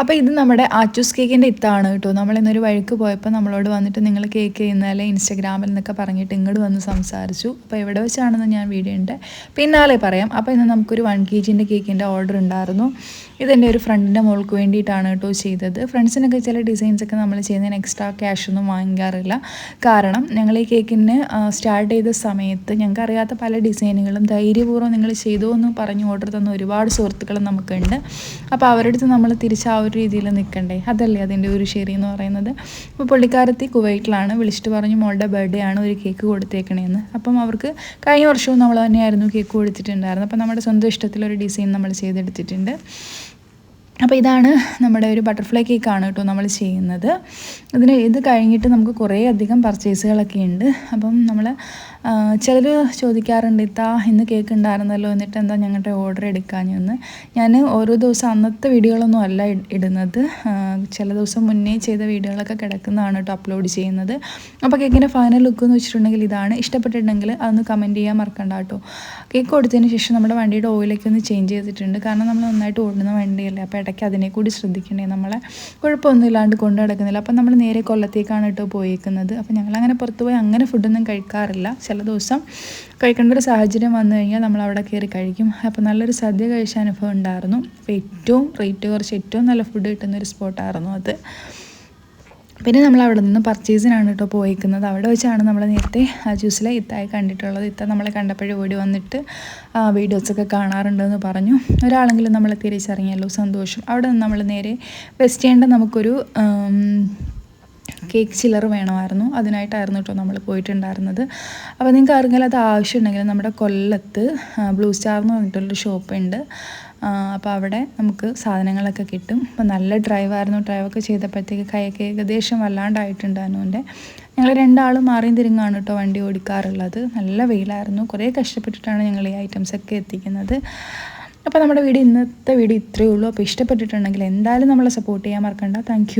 അപ്പോൾ ഇത് നമ്മുടെ ആച്ചൂസ് കേക്കിന്റെ ഇത്താണ് കേട്ടോ. നമ്മളിന്നൊരു വഴിക്ക് പോയപ്പോൾ നമ്മളോട് വന്നിട്ട് നിങ്ങൾ കേക്ക് ഇന്നലെ ഇൻസ്റ്റഗ്രാമിൽ നിന്നൊക്കെ പറഞ്ഞിട്ട് ഇങ്ങോട്ട് വന്ന് സംസാരിച്ചു. അപ്പോൾ എവിടെ വെച്ചാണെന്ന് ഞാൻ വീഡിയോ ഉണ്ട് പിന്നാലെ പറയാം. അപ്പോൾ ഇന്ന് നമുക്കൊരു വൺ കെ ജിന്റെ കേക്കിന്റെ ഓർഡർ ഉണ്ടായിരുന്നു ഇതെന്റെ ഒരു ഫ്രണ്ടിന്റെ മോൾക്ക് വേണ്ടിയിട്ടാണ് കേട്ടോ ചെയ്തത്. ഫ്രണ്ട്സിനൊക്കെ ചില ഡിസൈൻസൊക്കെ നമ്മൾ ചെയ്യുന്നതിന് എക്സ്ട്രാ ക്യാഷ് ഒന്നും വാങ്ങിക്കാറില്ല. കാരണം ഞങ്ങൾ ഈ കേക്കിന് സ്റ്റാർട്ട് ചെയ്ത സമയത്ത് ഞങ്ങൾക്ക് അറിയാത്ത പല ഡിസൈനുകളും ധൈര്യപൂർവം നിങ്ങൾ ചെയ്തു എന്ന് പറഞ്ഞ് ഓർഡർ തന്ന ഒരുപാട് സുഹൃത്തുക്കളും നമുക്കുണ്ട് അപ്പോൾ അവരുടെ അടുത്ത് നമ്മൾ തിരിച്ച് ഒരു രീതിയിൽ നിൽക്കണ്ടേ? അതല്ലേ അതിന്റെ ഒരു ശരി എന്ന് പറയുന്നത്. അപ്പോൾ പുള്ളിക്കാരത്തി കുവൈറ്റിലാണ് വിളിച്ചിട്ട് പറഞ്ഞു മോളുടെ ബർത്ത്ഡേ ആണ് ഒരു കേക്ക് കൊടുത്തേക്കണേന്ന്. അപ്പം അവർക്ക് കഴിഞ്ഞ വർഷവും നമ്മൾ തന്നെയായിരുന്നു കേക്ക് കൊടുത്തിട്ടുണ്ടായിരുന്നത്. അപ്പം നമ്മുടെ സ്വന്തം ഇഷ്ടത്തിലൊരു ഡിസൈൻ നമ്മൾ ചെയ്തെടുത്തിട്ടുണ്ട്. അപ്പോൾ ഇതാണ് നമ്മുടെ ഒരു ബട്ടർഫ്ലൈ കേക്കാണ് കേട്ടോ നമ്മൾ ചെയ്യുന്നത്. ഇതിന് ഇത് കഴിഞ്ഞിട്ട് നമുക്ക് കുറേ അധികം പർച്ചേസുകളൊക്കെ ഉണ്ട്. അപ്പം നമ്മൾ ചിലർ ചോദിക്കാറുണ്ട് ഇത്താ ഇന്ന് കേക്ക് ഉണ്ടായിരുന്നല്ലോ എന്നിട്ട് എന്താ ഞങ്ങളുടെ ഓർഡർ എടുക്കാഞ്ഞെന്ന് ഞാൻ ഓരോ ദിവസം അന്നത്തെ വീഡിയോകളൊന്നും അല്ല ഇടുന്നത്. ചില ദിവസം മുന്നേ ചെയ്ത വീഡിയോകളൊക്കെ കിടക്കുന്നതാണ് കേട്ടോ അപ്ലോഡ് ചെയ്യുന്നത്. അപ്പോൾ കേക്കിന്റെ ഫൈനൽ ലുക്ക് എന്ന് വെച്ചിട്ടുണ്ടെങ്കിൽ ഇതാണ്. ഇഷ്ടപ്പെട്ടിട്ടുണ്ടെങ്കിൽ അതൊന്ന് കമന്റ് ചെയ്യാൻ മറക്കണ്ട കേട്ടോ. കേക്ക് കൊടുത്തതിന് ശേഷം നമ്മുടെ വണ്ടിയുടെ ഓയിലൊക്കെ ഒന്ന് ചേഞ്ച് ചെയ്തിട്ടുണ്ട്. കാരണം നമ്മൾ നന്നായിട്ട് ഓടുന്ന വണ്ടിയല്ലേ അപ്പോൾ ഇടയ്ക്ക് അതിനെ കൂടി ശ്രദ്ധിക്കണേ നമ്മളെ കുഴപ്പമൊന്നും ഇല്ലാണ്ട് കൊണ്ടു നടക്കുന്നില്ല. അപ്പം നമ്മൾ നേരെ കൊല്ലത്തേക്കാണ് കേട്ടോ പോയേക്കുന്നത്. അപ്പോൾ ഞങ്ങളങ്ങനെ പുറത്ത് പോയി അങ്ങനെ ഫുഡൊന്നും കഴിക്കാറില്ല. ചില ദിവസം കഴിക്കേണ്ട ഒരു സാഹചര്യം വന്നു കഴിഞ്ഞാൽ നമ്മൾ അവിടെ കയറി കഴിക്കും. അപ്പോൾ നല്ലൊരു സദ്യ കഴിച്ച അനുഭവം ഉണ്ടായിരുന്നു. അപ്പോൾ ഏറ്റവും റേറ്റ് കുറച്ച് ഏറ്റവും നല്ല ഫുഡ് കിട്ടുന്ന ഒരു സ്പോട്ടായിരുന്നു അത്. പിന്നെ നമ്മൾ അവിടെ നിന്ന് പർച്ചേസിനാണ് കേട്ടോ പോയിക്കുന്നത്. അവിടെ വെച്ചാണ് നമ്മൾ നേരത്തെ ആ ജ്യൂസിലെ ഇത്തായി കണ്ടിട്ടുള്ളത്. ഇത്ത നമ്മളെ കണ്ടപ്പോഴും ഓടി വന്നിട്ട് വീഡിയോസൊക്കെ കാണാറുണ്ടെന്ന് പറഞ്ഞു. ഒരാളെങ്കിലും നമ്മളെ തിരിച്ചറിഞ്ഞല്ലോ. സന്തോഷം. അവിടെ നിന്ന് നമ്മൾ നേരെ വെസ്റ്റ് നമുക്കൊരു കേക്ക് ചില്ലർ വേണമായിരുന്നു. അതിനായിട്ടായിരുന്നു കേട്ടോ നമ്മൾ പോയിട്ടുണ്ടായിരുന്നത്. അപ്പോൾ നിങ്ങൾക്ക് ആർക്കെങ്കിലും അത് ആവശ്യമുണ്ടെങ്കിൽ നമ്മുടെ കൊല്ലത്ത് ബ്ലൂ സ്റ്റാർ എന്ന് പറഞ്ഞിട്ടുള്ളൊരു ഷോപ്പുണ്ട് അപ്പോൾ അവിടെ നമുക്ക് സാധനങ്ങളൊക്കെ കിട്ടും. അപ്പോൾ നല്ല ഡ്രൈവായിരുന്നു ഡ്രൈവൊക്കെ ചെയ്തപ്പോഴത്തേക്ക് കൈയൊക്കെ ഏകദേശം വല്ലാണ്ടായിട്ടുണ്ട് അനുവിന്റെ ഞങ്ങൾ രണ്ടാളും മാറിയും തിരിങ്ങാണ് കേട്ടോ വണ്ടി ഓടിക്കാറുള്ളത്. നല്ല വെയിലായിരുന്നു. കുറേ കഷ്ടപ്പെട്ടിട്ടാണ് ഞങ്ങൾ ഈ ഐറ്റംസൊക്കെ എത്തിക്കുന്നത്. അപ്പോൾ നമ്മുടെ വീഡിയോ ഇന്നത്തെ വീഡിയോ ഇത്രയേ ഉള്ളൂ. അപ്പോൾ ഇഷ്ടപ്പെട്ടിട്ടുണ്ടെങ്കിൽ എന്തായാലും നമ്മളെ സപ്പോർട്ട് ചെയ്യാൻ മറക്കണ്ട. താങ്ക്